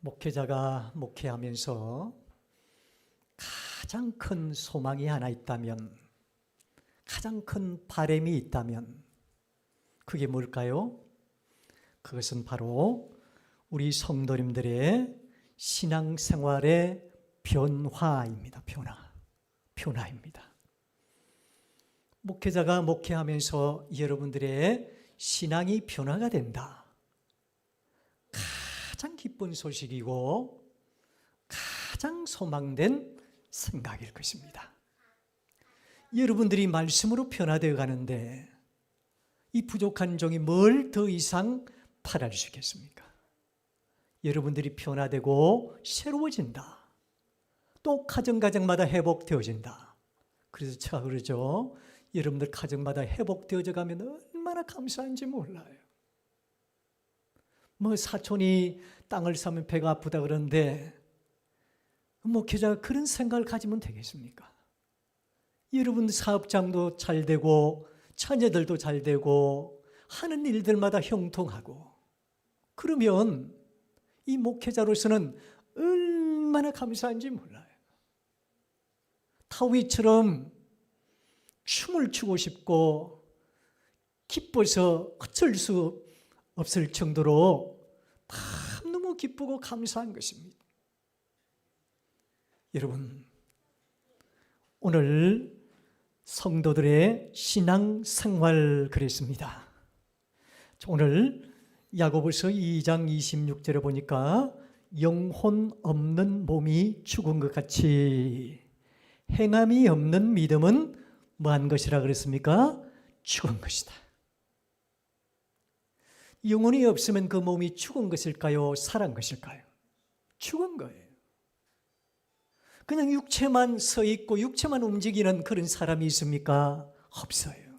목회자가 목회하면서 가장 큰 소망이 하나 있다면, 가장 큰 바램이 있다면, 그게 뭘까요? 그것은 바로 우리 성도님들의 신앙생활의 변화입니다. 변화. 변화입니다. 목회자가 목회하면서 여러분들의 신앙이 변화가 된다. 가장 기쁜 소식이고 가장 소망된 생각일 것입니다. 여러분들이 말씀으로 변화되어 가는데 이 부족한 종이 뭘 더 이상 바랄 수 있겠습니까? 여러분들이 변화되고 새로워진다. 또 가정가정마다 회복되어진다. 그래서 제가 그러죠. 여러분들 가정마다 회복되어져 가면 얼마나 감사한지 몰라요. 뭐 사촌이 땅을 사면 배가 아프다 그러는데 목회자가 그런 생각을 가지면 되겠습니까? 여러분 사업장도 잘 되고 처녀들도 잘 되고 하는 일들마다 형통하고 그러면 이 목회자로서는 얼마나 감사한지 몰라요. 타위처럼 춤을 추고 싶고 기뻐서 어쩔 수 없을 정도로 너무 기쁘고 감사한 것입니다. 여러분, 오늘 성도들의 신앙 생활 그랬습니다. 오늘 야고보서 2장 26절에 보니까 영혼 없는 몸이 죽은 것 같이 행함이 없는 믿음은 뭐한 것이라 그랬습니까? 죽은 것이다. 영혼이 없으면 그 몸이 죽은 것일까요? 살한 것일까요? 죽은 거예요. 그냥 육체만 서 있고 육체만 움직이는 그런 사람이 있습니까? 없어요.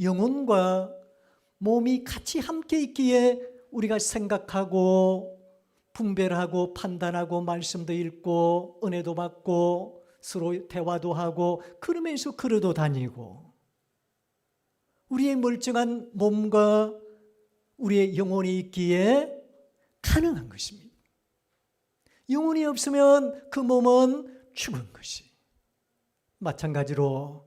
영혼과 몸이 같이 함께 있기에 우리가 생각하고 분별하고 판단하고 말씀도 읽고 은혜도 받고 서로 대화도 하고 그러면서 걸어도 다니고 우리의 멀쩡한 몸과 우리의 영혼이 있기에 가능한 것입니다. 영혼이 없으면 그 몸은 죽은 것이. 마찬가지로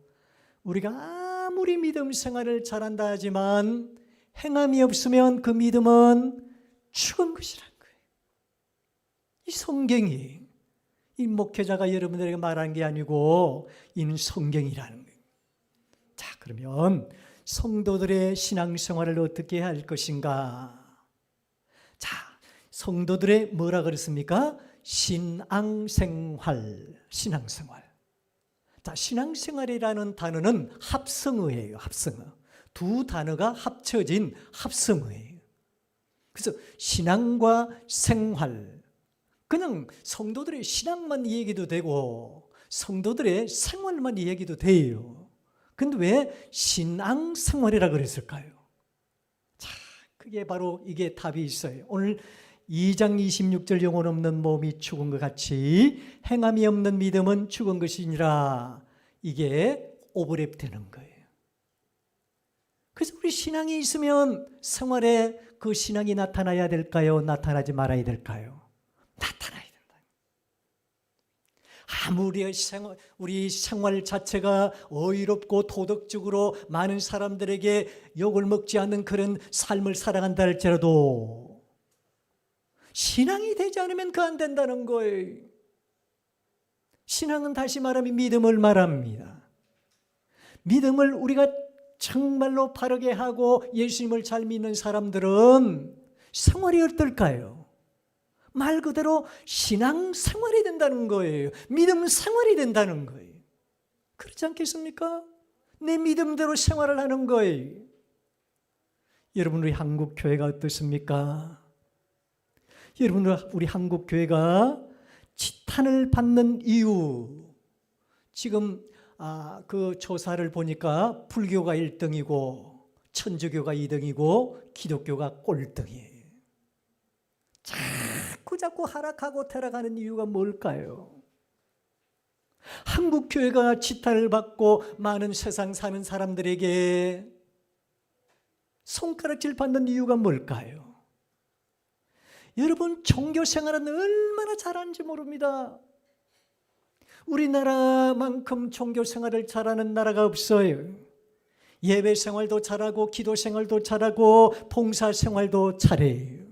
우리가 아무리 믿음 생활을 잘한다 하지만 행함이 없으면 그 믿음은 죽은 것이란 거예요. 이 성경이 이 목회자가 여러분들에게 말한 게 아니고 이는 성경이라는 거예요. 자, 그러면 성도들의 신앙생활을 어떻게 할 것인가? 자, 성도들의 뭐라 그랬습니까? 신앙생활, 신앙생활. 자, 신앙생활이라는 단어는 합성어예요, 합성어. 두 단어가 합쳐진 합성어예요. 그래서 신앙과 생활, 그냥 성도들의 신앙만 얘기도 되고 성도들의 생활만 얘기도 돼요. 근데 왜 신앙 생활이라 그랬을까요? 자, 그게 바로 이게 답이 있어요. 오늘 2장 26절 영혼 없는 몸이 죽은 것 같이 행함이 없는 믿음은 죽은 것이니라. 이게 오버랩 되는 거예요. 그래서 우리 신앙이 있으면 생활에 그 신앙이 나타나야 될까요? 나타나지 말아야 될까요? 나타나야 된다. 아무리 생활, 우리 생활 자체가 어이롭고 도덕적으로 많은 사람들에게 욕을 먹지 않는 그런 삶을 살아간다 할지라도 신앙이 되지 않으면 그 안 된다는 거예요. 신앙은 다시 말하면 믿음을 말합니다. 믿음을 우리가 정말로 바르게 하고 예수님을 잘 믿는 사람들은 생활이 어떨까요? 말 그대로 신앙 생활이 된다는 거예요. 믿음 생활이 된다는 거예요. 그렇지 않겠습니까? 내 믿음대로 생활을 하는 거예요. 여러분, 우리 한국 교회가 어떻습니까? 여러분, 우리 한국 교회가 지탄을 받는 이유, 지금 아, 그 조사를 보니까 불교가 1등이고 천주교가 2등이고 기독교가 꼴등이에요. 자꾸 자꾸 하락하고 타락하는 이유가 뭘까요? 한국 교회가 지탄을 받고 많은 세상 사는 사람들에게 손가락질 받는 이유가 뭘까요? 여러분 종교 생활은 얼마나 잘하는지 모릅니다. 우리나라만큼 종교 생활을 잘하는 나라가 없어요. 예배 생활도 잘하고 기도 생활도 잘하고 봉사 생활도 잘해요.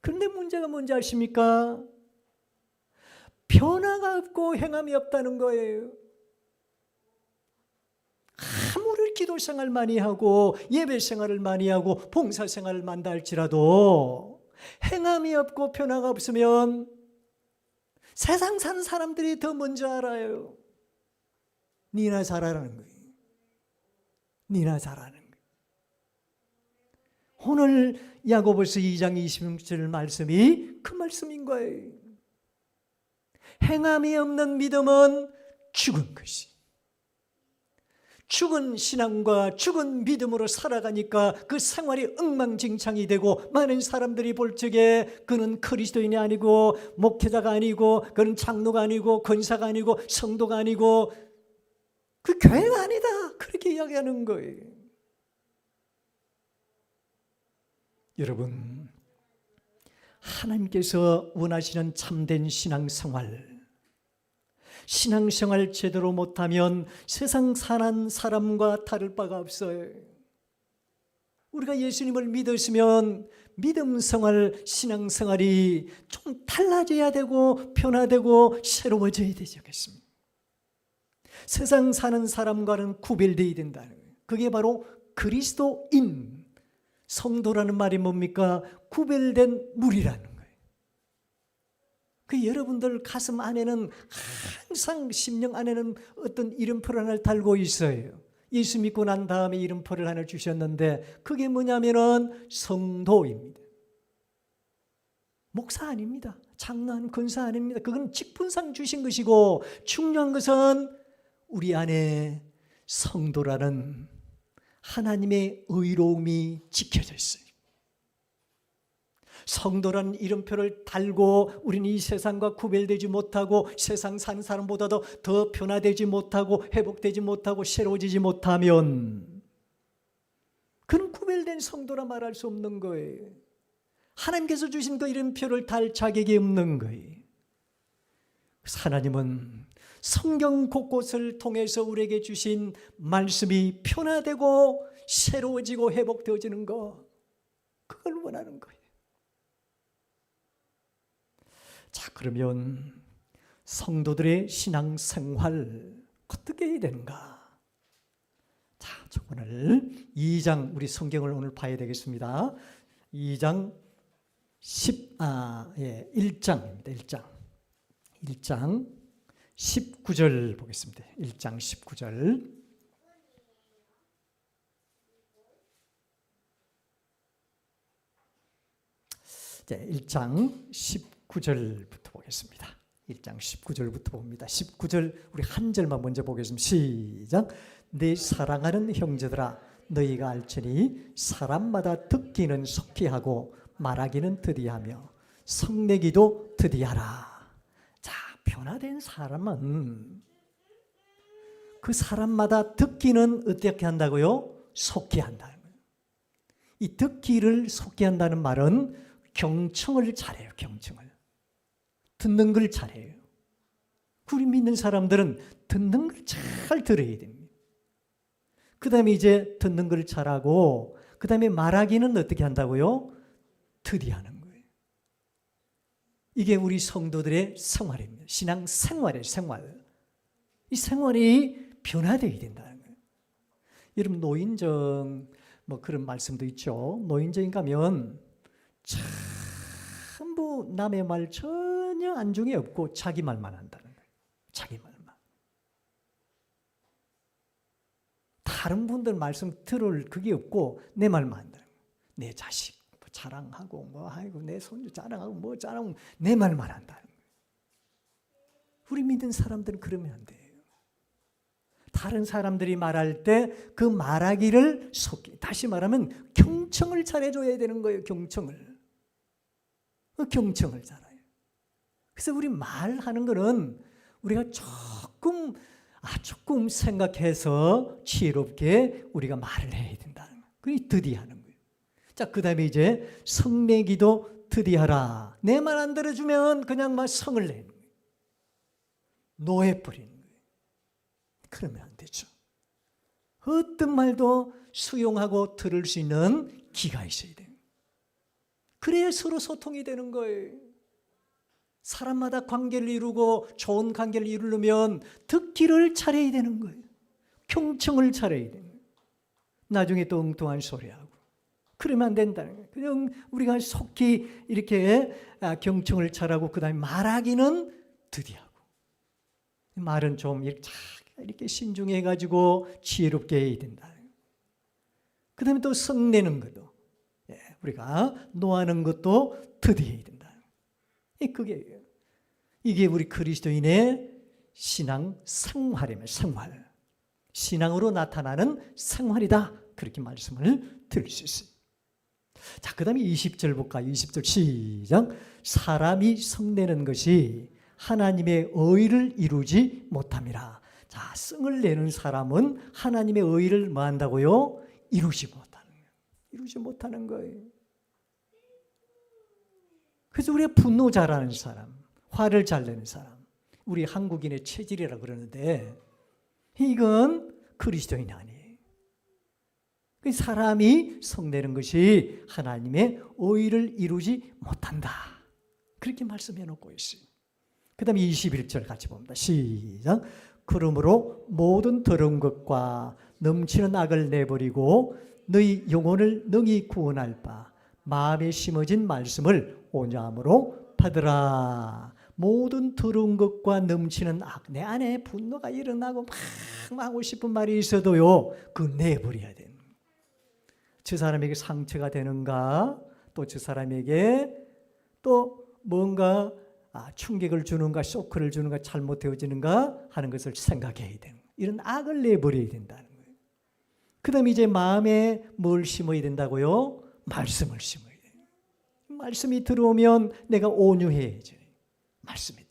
그런데 문제가 뭔지 아십니까? 변화가 없고 행함이 없다는 거예요. 아무리 기도 생활 많이 하고 예배 생활을 많이 하고 봉사 생활을 만다 할지라도 행함이 없고 변화가 없으면 세상 사는 사람들이 더 먼저 알아요. 니나 잘하라는 거예요. 니나 잘하는. 오늘 야고보서 2장 26절 말씀이 그 말씀인 거예요. 행함이 없는 믿음은 죽은 것이. 죽은 신앙과 죽은 믿음으로 살아가니까 그 생활이 엉망진창이 되고 많은 사람들이 볼 적에 그는 그리스도인이 아니고 목회자가 아니고 그는 장로가 아니고 권사가 아니고 성도가 아니고 그 교회가 아니다 그렇게 이야기하는 거예요. 여러분 하나님께서 원하시는 참된 신앙생활 신앙생활 제대로 못하면 세상 사는 사람과 다를 바가 없어요. 우리가 예수님을 믿었으면 믿음 생활, 신앙 생활이 좀 달라져야 되고 변화되고 새로워져야 되겠습니다. 세상 사는 사람과는 구별되어야 된다는 거예요. 그게 바로 그리스도인, 성도라는 말이 뭡니까? 구별된 물이라는 거예요. 그 여러분들 가슴 안에는 항상 심령 안에는 어떤 이름표를 하나를 달고 있어요. 예수 믿고 난 다음에 이름표를 하나 주셨는데 그게 뭐냐면은 성도입니다. 목사 아닙니다. 장로님, 권사 아닙니다. 그건 직분상 주신 것이고 중요한 것은 우리 안에 성도라는 하나님의 의로움이 지켜져 있어요. 성도라는 이름표를 달고 우리는 이 세상과 구별되지 못하고 세상 사는 사람보다도 더 변화되지 못하고 회복되지 못하고 새로워지지 못하면 그는 구별된 성도라 말할 수 없는 거예요. 하나님께서 주신 그 이름표를 달 자격이 없는 거예요. 하나님은 성경 곳곳을 통해서 우리에게 주신 말씀이 변화되고 새로워지고 회복되어지는 거 그걸 원하는 거예요. 자, 그러면 성도들의 신앙 생활 어떻게 해야 되는가? 자, 저 오늘 2장 우리 성경을 오늘 봐야 되겠습니다. 2장 10 아, 예, 1장입니다. 1장. 1장 19절 보겠습니다. 1장 19절. 네, 1장 19절부터 보겠습니다. 1장 19절부터 봅니다. 19절 우리 한 절만 먼저 보겠습니다. 시작. 내 사랑하는 형제들아 너희가 알지니 사람마다 듣기는 속히 하고 말하기는 드디하며 성내기도 드디하라. 자, 변화된 사람은 그 사람마다 듣기는 어떻게 한다고요? 속히 한다는 거예요. 이 듣기를 속히 한다는 말은 경청을 잘해요. 경청을. 듣는 걸 잘해요. 우리 믿는 사람들은 듣는 걸 잘 들어야 됩니다. 그 다음에 이제 듣는 걸 잘하고, 그 다음에 말하기는 어떻게 한다고요? 드디하는. 이게 우리 성도들의 생활입니다. 신앙 생활의 생활. 이 생활이 변화되어야 된다는 거예요. 여러분, 노인정, 뭐 그런 말씀도 있죠. 노인정 가면 전부 남의 말 전혀 안중에 없고 자기 말만 한다는 거예요. 자기 말만. 다른 분들 말씀 들을 그게 없고 내 말만 한다는 거예요. 내 자식 뭐 자랑하고 뭐 아이고 내 손주 자랑하고 뭐 자랑 내 말만 한다는 거예요. 우리 믿는 사람들은 그러면 안 돼요. 다른 사람들이 말할 때 그 말하기를 속기 다시 말하면 경청을 잘해줘야 되는 거예요. 경청을 그 경청을 잘해요. 그래서 우리 말하는 거는 우리가 조금 아 조금 생각해서 지혜롭게 우리가 말을 해야 된다는 거예요. 그게 드디 하는. 자, 그 다음에 이제 성내기도 드디하라. 내 말 안 들어주면 그냥 막 성을 내는 거예요. 노예 뿌리는 거예요. 그러면 안 되죠. 어떤 말도 수용하고 들을 수 있는 기가 있어야 돼요. 그래야 서로 소통이 되는 거예요. 사람마다 관계를 이루고 좋은 관계를 이루려면 듣기를 잘해야 되는 거예요. 경청을 잘해야 되는 거예요. 나중에 또 엉뚱한 소리하고. 그러면 안 된다는 거예요. 그냥 우리가 속히 이렇게 아, 경청을 잘하고 그 다음에 말하기는 드디하고. 말은 좀 이렇게 잘 이렇게 신중해 가지고 지혜롭게 해야 된다. 그 다음에 또 성내는 것도 예, 우리가 노하는 것도 드디해야 된다. 이 그게 이게 우리 그리스도인의 신앙 생활이며 생활. 신앙으로 나타나는 생활이다. 그렇게 말씀을 드릴 수 있어요. 자, 그 다음에 20절 볼까요? 20절 시작. 사람이 성내는 것이 하나님의 의를 이루지 못함이라. 자, 성을 내는 사람은 하나님의 의를 뭐 한다고요? 이루지 못하는 거예요. 이루지 못하는 거예요. 그래서 우리가 분노 잘하는 사람, 화를 잘 내는 사람, 우리 한국인의 체질이라 그러는데 이건 그리스도인이 아니에요. 그 사람이 성내는 것이 하나님의 의를 이루지 못한다. 그렇게 말씀해 놓고 있어요. 그 다음에 21절 같이 봅니다. 시작. 그러므로 모든 더러운 것과 넘치는 악을 내버리고 너희 영혼을 능히 구원할 바 마음에 심어진 말씀을 오냐함으로 받으라. 모든 더러운 것과 넘치는 악, 내 안에 분노가 일어나고 막 하고 싶은 말이 있어도요, 그 내버려야 되는. 저 사람에게 상처가 되는가, 또 저 사람에게 또 뭔가 아, 충격을 주는가, 쇼크를 주는가, 잘못되어지는가 하는 것을 생각해야 되는. 이런 악을 내버려야 된다는 거예요. 그 다음에 이제 마음에 뭘 심어야 된다고요? 말씀을 심어야 돼요. 말씀이 들어오면 내가 온유해져요. 말씀이.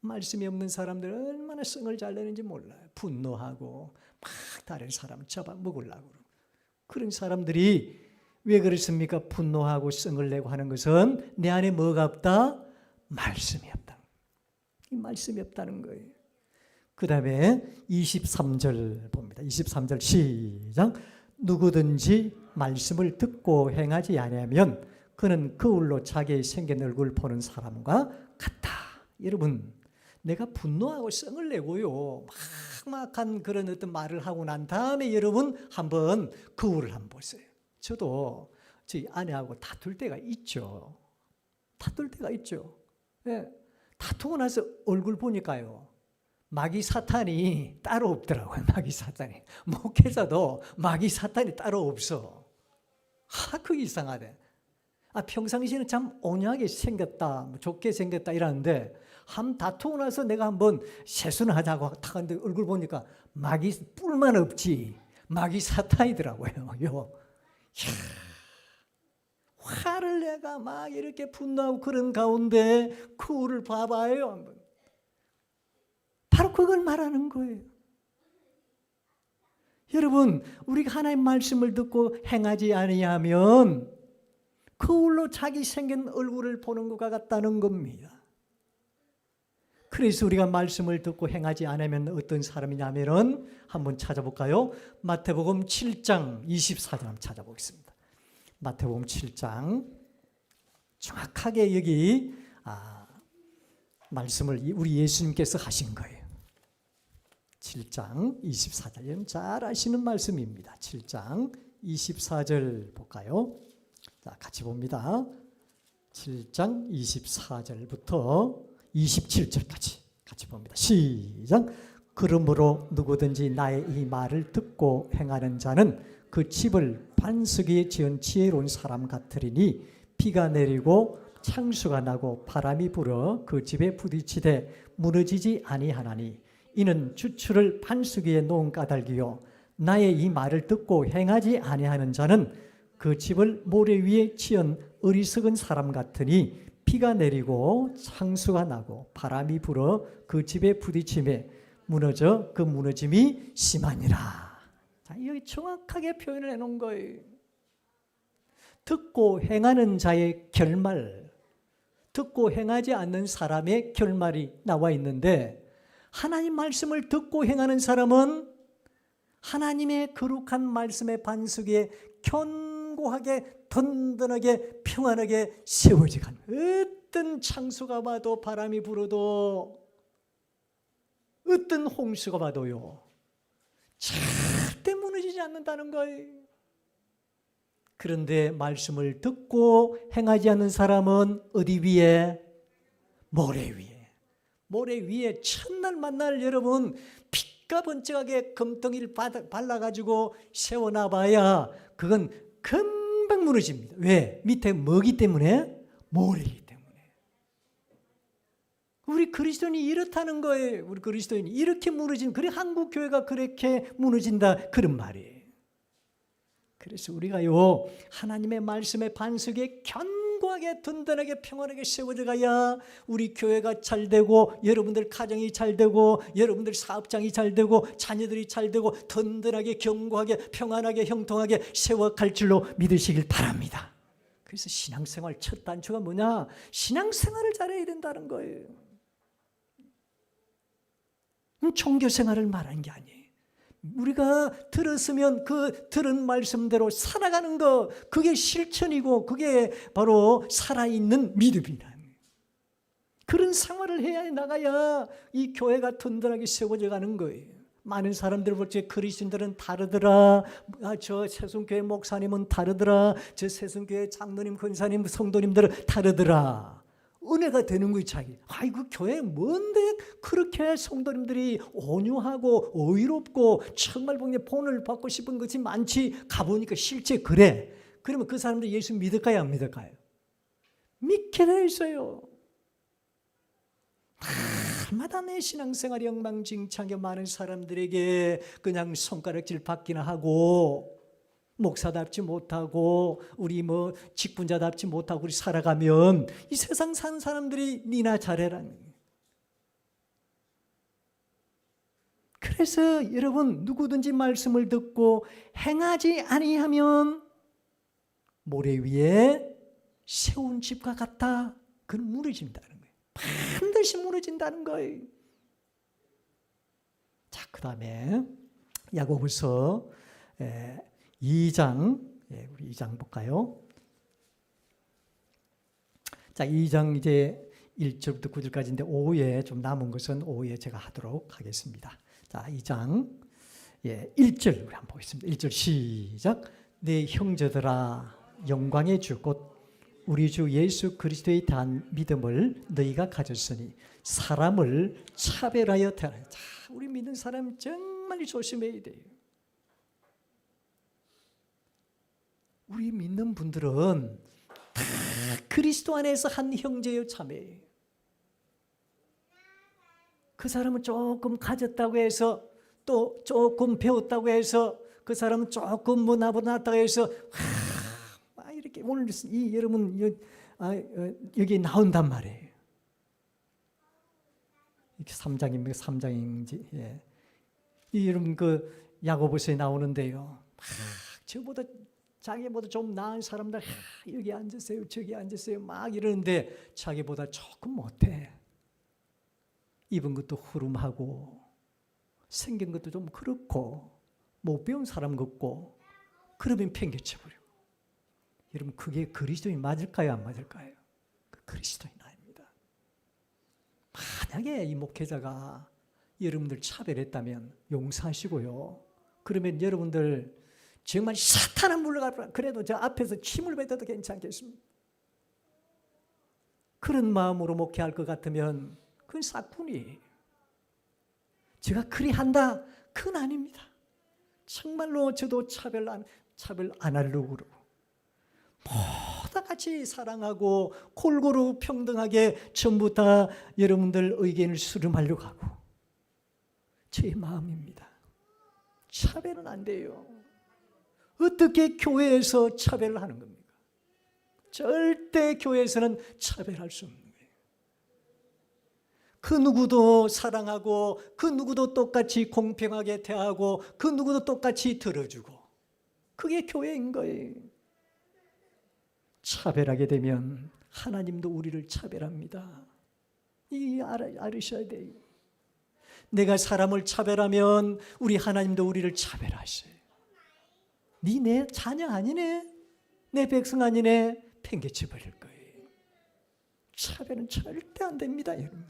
말씀이 없는 사람들은 얼마나 성을 잘 내는지 몰라요. 분노하고 막 다른 사람 잡아먹으려고 그런 사람들이 왜 그렇습니까? 분노하고 성을 내고 하는 것은 내 안에 뭐가 없다? 말씀이 없다. 이 말씀이 없다는 거예요. 그 다음에 23절 봅니다. 23절 시작. 누구든지 말씀을 듣고 행하지 아니하면 그는 거울로 자기의 생긴 얼굴 보는 사람과 같다. 여러분, 내가 분노하고 성을 내고요. 막막한 그런 어떤 말을 하고 난 다음에 여러분 한번 거울을 한번 보세요. 저도 저희 아내하고 다툴 때가 있죠. 다툴 때가 있죠. 예. 다투고 나서 얼굴 보니까요. 마귀 사탄이 따로 없더라고요. 마귀 사탄이. 목회자도 마귀 사탄이 따로 없어. 하, 그게 이상하대. 아, 평상시에는 참 온유하게 생겼다, 뭐 좋게 생겼다 이러는데 한 다투고 나서 내가 한번 세수를 하자고 탁 하는데 얼굴 보니까 마귀 뿔만 없지 마귀 사탄이더라고요. 요. 이야, 화를 내가 막 이렇게 분노하고 그런 가운데 그를 봐봐요. 한번. 바로 그걸 말하는 거예요. 여러분, 우리가 하나님 말씀을 듣고 행하지 아니하면 거울로 자기 생긴 얼굴을 보는 것과 같다는 겁니다. 그래서 우리가 말씀을 듣고 행하지 않으면 어떤 사람이냐면은 한번 찾아볼까요? 마태복음 7장 24절 한번 찾아보겠습니다. 마태복음 7장 정확하게 여기 아, 말씀을 우리 예수님께서 하신 거예요. 7장 24절 잘 아시는 말씀입니다. 7장 24절 볼까요? 자, 같이 봅니다. 7장 24절부터 27절까지 같이 봅니다. 시작. 그러므로 누구든지 나의 이 말을 듣고 행하는 자는 그 집을 반석에 지은 지혜로운 사람 같으리니 비가 내리고 창수가 나고 바람이 불어 그 집에 부딪히되 무너지지 아니하나니 이는 주추를 반석 위에 놓은 까닭이요 나의 이 말을 듣고 행하지 아니하는 자는 그 집을 모래 위에 치은 어리석은 사람 같으니 비가 내리고 창수가 나고 바람이 불어 그 집에 부딪힘에 무너져 그 무너짐이 심하니라. 자, 여기 정확하게 표현을 해놓은 거예요. 듣고 행하는 자의 결말, 듣고 행하지 않는 사람의 결말이 나와 있는데 하나님 말씀을 듣고 행하는 사람은 하나님의 거룩한 말씀의 반석에 견 고하게 든든하게 평안하게 세워지간 어떤 창수가 와도 바람이 불어도 어떤 홍수가 와도요 절대 무너지지 않는다는 거예요. 그런데 말씀을 듣고 행하지 않는 사람은 어디 위에? 모래 위에. 모래 위에 첫날 만날 여러분 빛과 번쩍하게 금덩이를 발라가지고 세워놔봐야 그건 금방 무너집니다. 왜? 밑에 뭐기 때문에? 모래이기 때문에. 우리 그리스도인이 이렇다는 거예요. 우리 그리스도인이 이렇게 무너진 그래 한국 교회가 그렇게 무너진다 그런 말이에요. 그래서 우리가요 하나님의 말씀의 반석에 견 고하게 든든하게 평안하게 세워져 가야 우리 교회가 잘 되고 여러분들 가정이 잘 되고 여러분들 사업장이 잘 되고 자녀들이 잘 되고 든든하게 견고하게 평안하게 형통하게 세워갈 줄로 믿으시길 바랍니다. 그래서 신앙생활 첫 단추가 뭐냐? 신앙생활을 잘해야 된다는 거예요. 음, 종교 생활을 말하는 게 아니에요. 우리가 들었으면 그 들은 말씀대로 살아가는 거 그게 실천이고 그게 바로 살아있는 믿음이다. 그런 생활을 해야 나가야 이 교회가 든든하게 세워져 가는 거예요. 많은 사람들 볼때 그리스도인들은 다르더라. 아, 저 세순교회 목사님은 다르더라. 저 세순교회 장로님, 권사님, 성도님들은 다르더라. 은혜가 되는 거지 자기. 아이고 교회 뭔데 그렇게 성도님들이 온유하고 의롭고 정말 보면 본을 받고 싶은 것이 많지 가보니까 실제 그래. 그러면 그 사람들 예수 믿을까요 안 믿을까요? 믿게 돼 있어요. 날마다 내 신앙생활이 엉망진창하게 많은 사람들에게 그냥 손가락질 받기나 하고 목사답지 못하고 우리 뭐 직분자답지 못하고 우리 살아가면 이 세상 사는 사람들이 니나 잘해라는 거예요. 그래서 여러분 누구든지 말씀을 듣고 행하지 아니하면 모래 위에 세운 집과 같다. 그는 무너진다는 거예요. 반드시 무너진다는 거예요. 자, 그 다음에 야고보서 2장, 예, 우리 2장 볼까요? 자, 2장 이제 1절부터 9절까지인데 오후에 좀 남은 것은 오후에 제가 하도록 하겠습니다. 자, 2장 예, 1절 우리 한번 보겠습니다. 1절 시작. 내 형제들아 영광의 주 곧 우리 주 예수 그리스도에 대한 믿음을 너희가 가졌으니 사람을 차별하여 대하라. 자, 우리 믿는 사람 정말 조심해야 돼요. 우리 믿는 분들은 다 그리스도 안에서 한 형제요 자매예요. 그 사람은 조금 가졌다고 해서 또 조금 배웠다고 해서 그 사람은 조금 뭐 나보다 낫다고 해서 와, 막 이렇게 오늘 이 여러분 여, 아, 어, 여기 나온단 말이에요. 이렇게 3장입니까? 3장인지. 예. 이 여러분 그 야고보서에 나오는데요. 막 저보다 자기보다 좀 나은 사람들 하, 여기 앉으세요, 저기 앉으세요 막 이러는데 자기보다 조금 못해. 입은 것도 후름하고 생긴 것도 좀 그렇고 못 배운 사람 같고 그러면 팽개쳐버려. 여러분 그게 그리스도인 맞을까요, 안 맞을까요? 그 그리스도인 아닙니다. 만약에 이 목회자가 여러분들 차별했다면 용서하시고요. 그러면 여러분들 정말 사탄은 물러가 그래도 저 앞에서 침을 뱉어도 괜찮겠습니다. 그런 마음으로 목회할 것 같으면 그건 사꾼이 제가 그리 한다 그건 아닙니다. 정말로 저도 차별 안 차별 안 하려고 그러고 모두 같이 사랑하고 골고루 평등하게 전부 다 여러분들 의견을 수렴하려고 하고 제 마음입니다. 차별은 안 돼요. 어떻게 교회에서 차별을 하는 겁니까? 절대 교회에서는 차별할 수 없는 거예요. 그 누구도 사랑하고 그 누구도 똑같이 공평하게 대하고 그 누구도 똑같이 들어주고 그게 교회인 거예요. 차별하게 되면 하나님도 우리를 차별합니다. 이 알으셔야 돼요. 내가 사람을 차별하면 우리 하나님도 우리를 차별하셔요. 네 내 자녀 아니네, 내 백성 아니네, 팽개쳐 버릴 거예요. 차별은 절대 안 됩니다, 여러분.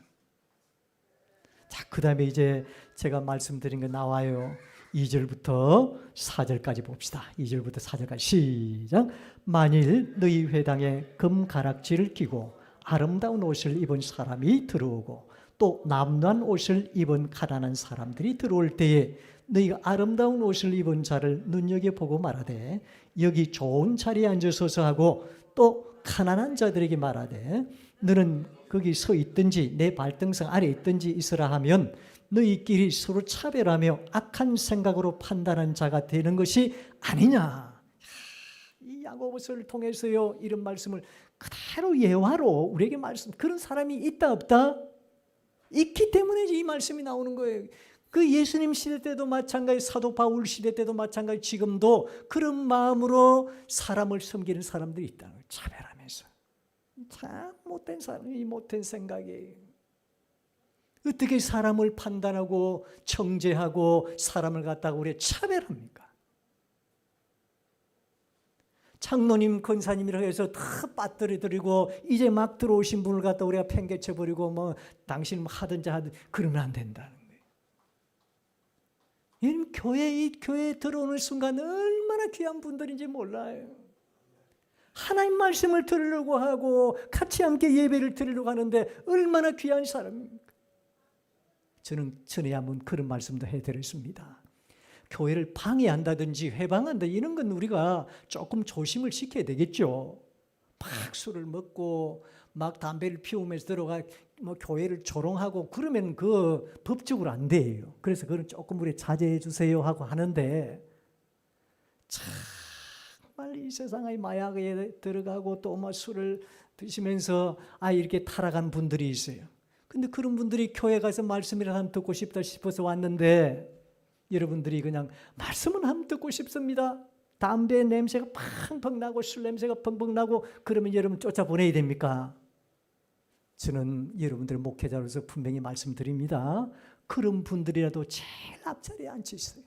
자, 그 다음에 이제 제가 말씀드린 거 나와요. 2절부터 4절까지 봅시다. 2절부터 4절까지 시작. 만일 너희 회당에 금 가락지를 끼고 아름다운 옷을 입은 사람이 들어오고 또 남루한 옷을 입은 가난한 사람들이 들어올 때에 너희가 아름다운 옷을 입은 자를 눈여겨보고 말하되 여기 좋은 자리에 앉으소서 하고 또 가난한 자들에게 말하되 너는 거기 서 있든지 내 발등상 아래 있든지 있으라 하면 너희끼리 서로 차별하며 악한 생각으로 판단한 자가 되는 것이 아니냐. 이 야고보서를 통해서요 이런 말씀을 그대로 예화로 우리에게 말씀 그런 사람이 있다 없다 있기 때문에 이 말씀이 나오는 거예요. 그 예수님 시대 때도 마찬가지 사도 바울 시대 때도 마찬가지 지금도 그런 마음으로 사람을 섬기는 사람들이 있다는 거예요. 차별하면서 참 못된 사람이 못된 생각이에요. 어떻게 사람을 판단하고 정죄하고 사람을 갖다가 우리 차별합니까? 장로님, 권사님이라고 해서 다 빠뜨려드리고 이제 막 들어오신 분을 갖다 우리가 팽개쳐 버리고 뭐 당신 하든지 하든 그러면 안 된다는 거 이 교회 이 교회에 들어오는 순간 얼마나 귀한 분들인지 몰라요. 하나님 말씀을 들으려고 하고 같이 함께 예배를 드리려고 하는데 얼마나 귀한 사람입니까? 저는 전에 한번 그런 말씀도 해드렸습니다. 교회를 방해한다든지 회방한다 이런 건 우리가 조금 조심을 시켜야 되겠죠. 막 술을 먹고 막 담배를 피우면서 들어가 뭐 교회를 조롱하고 그러면 그 법적으로 안 돼요. 그래서 그건 조금 우리 자제해 주세요 하고 하는데 정말 이 세상의 마약에 들어가고 또 뭐 술을 드시면서 아 이렇게 타락한 분들이 있어요. 근데 그런 분들이 교회 가서 말씀이라 하면 듣고 싶다 싶어서 왔는데 여러분들이 그냥 말씀은 하면 듣고 싶습니다. 담배 냄새가 팡팡 나고 술 냄새가 펑펑 나고 그러면 여러분 쫓아보내야 됩니까? 저는 여러분들 목회자로서 분명히 말씀드립니다. 그런 분들이라도 제일 앞자리에 앉으세요.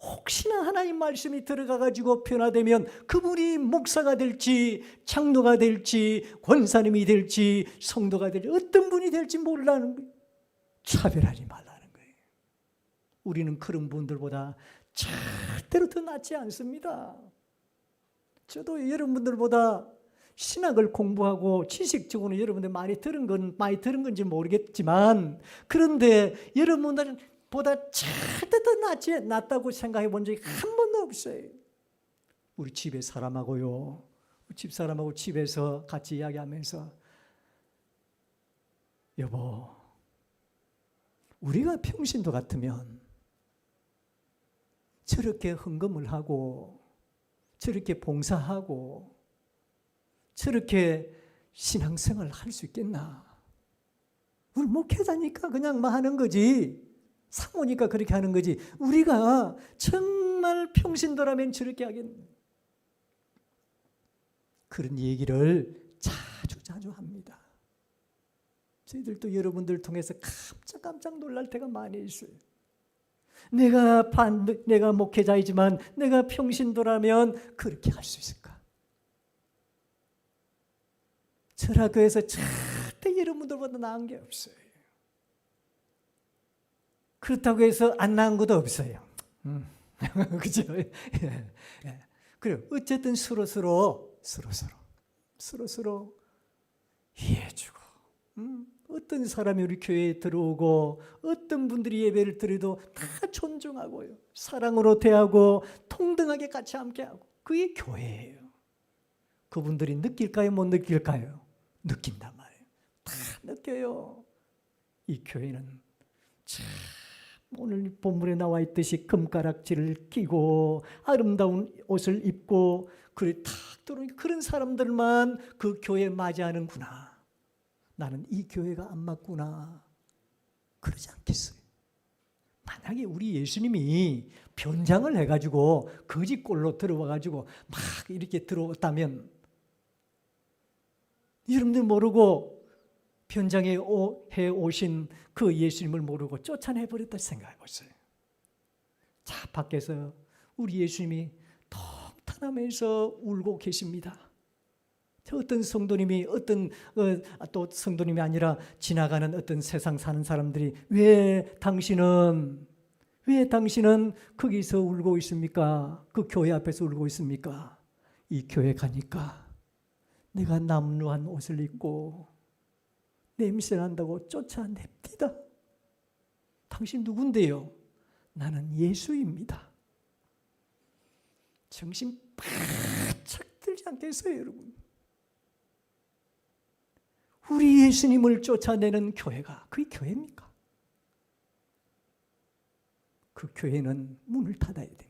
혹시나 하나님 말씀이 들어가 가지고 변화되면 그분이 목사가 될지 장로가 될지 권사님이 될지 성도가 될지 어떤 분이 될지 몰라는 거예요. 차별하지 말라는 거예요. 우리는 그런 분들보다 절대로 더 낫지 않습니다. 저도 여러분들보다 신학을 공부하고 지식적으로 여러분들 많이 들은 건 많이 들은 건지 모르겠지만 그런데 여러분들은 보다 절대 더 낫지, 낫다고 생각해 본 적이 한 번도 없어요. 우리 집에 사람하고요. 집 사람하고 집에서 같이 이야기하면서 여보, 우리가 평신도 같으면 저렇게 헌금을 하고 저렇게 봉사하고 저렇게 신앙생활을 할 수 있겠나? 우리 목회자니까 그냥 뭐 하는 거지. 상호니까 그렇게 하는 거지. 우리가 정말 평신도라면 저렇게 하겠나? 그런 얘기를 자주 자주 합니다. 저희들도 여러분들 통해서 깜짝깜짝 놀랄 때가 많이 있어요. 내가 반, 내가 목회자이지만 내가 평신도라면 그렇게 할 수 있을까? 철학교에서 절대 여러분들보다 나은 게 없어요. 그렇다고 해서 안 나은 것도 없어요. 음. 그죠? 예. 예. 그래 어쨌든 서로 서로 서로 서로 서로 서로 이해해주고 음. 어떤 사람이 우리 교회에 들어오고 어떤 분들이 예배를 드려도 다 존중하고요. 사랑으로 대하고 통등하게 같이 함께하고 그게 교회예요. 그분들이 느낄까요? 못 느낄까요? 느낀단 말이에요. 다 느껴요. 이 교회는 참 오늘 본문에 나와 있듯이 금가락지를 끼고 아름다운 옷을 입고 그래 탁 들어오는 그런 사람들만 그 교회 맞이하는구나. 나는 이 교회가 안 맞구나. 그러지 않겠어요. 만약에 우리 예수님이 변장을 해가지고 거짓골로 들어와가지고 막 이렇게 들어왔다면 여러분들 모르고 변장에 오- 해 오신 그 예수님을 모르고 쫓아내 버렸다 생각해 보세요. 자 밖에서 우리 예수님이 통탄하면서 울고 계십니다. 저 어떤 성도님이 어떤 어, 또 성도님이 아니라 지나가는 어떤 세상 사는 사람들이 왜 당신은 왜 당신은 거기서 울고 있습니까? 그 교회 앞에서 울고 있습니까? 이 교회 가니까 내가 남루한 옷을 입고 냄새 난다고 쫓아냅디다. 당신 누군데요? 나는 예수입니다. 정신 바짝 들지 않겠어요, 여러분? 우리 예수님을 쫓아내는 교회가 그게 교회입니까? 그 교회는 문을 닫아야 됩니다.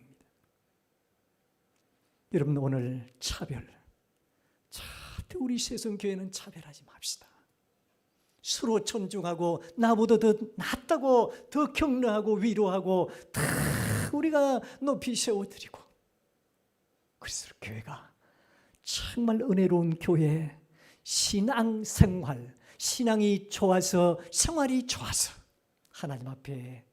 여러분 오늘 차별, 우리 세성교회는 차별하지 맙시다. 서로 존중하고 나보다 더 낫다고 더 격려하고 위로하고 다 우리가 높이 세워드리고 그래서 교회가 정말 은혜로운 교회 신앙 생활 신앙이 좋아서 생활이 좋아서 하나님 앞에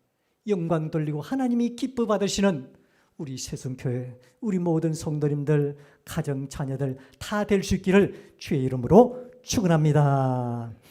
영광 돌리고 하나님이 기뻐 받으시는 우리 세성교회 우리 모든 성도님들 가정 자녀들 다 될 수 있기를 주의 이름으로 축원합니다.